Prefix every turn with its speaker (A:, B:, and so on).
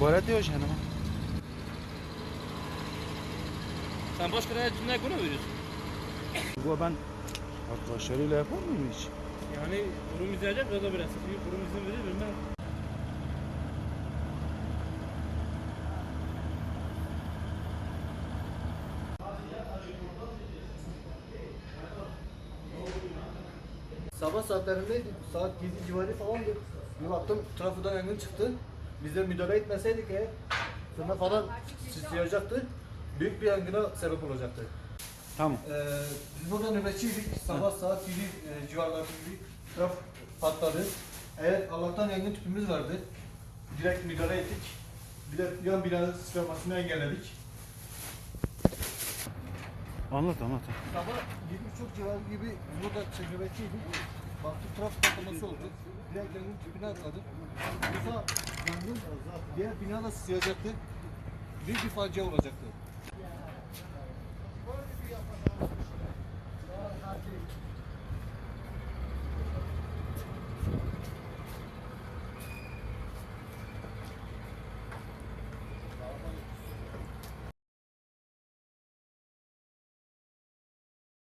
A: Böyle diyor canım.
B: Sen başka ne ne konu veriyorsun?
A: Bu ben arkadaşlarıyla yapar mıyım hiç?
B: Yani kurum izleyecek ya da biraz sıkıyor. Kurum izin verir bilmem.
C: Sabah saatlerindeydi. Saat 7 civarı falandı. Bir baktım trafodan yangın çıktı. Biz de müdahale etmeseydik eğer fırına falan sıçrayacaktı. Büyük bir yangına sebep olacaktı.
A: Tamam.
C: Ee, biz burada nöbetçiydik. Sabah saat 7 e, civarlarında gibi traf patladı. Eğer Allah'tan yangın tüpümüz vardı. Direkt müdahale ettik. Bir de yan binanın sıçramasını engelledik.
A: Anlat anlat.
C: Sabah 7.30 civarı gibi burada nöbetçiydik. Baktık trafik patlaması oldu. Direkt yangın tüpüne atladık. Yoksa yangın diğer bina da sıçrayacaktı. Büyük bir facia olacaktı.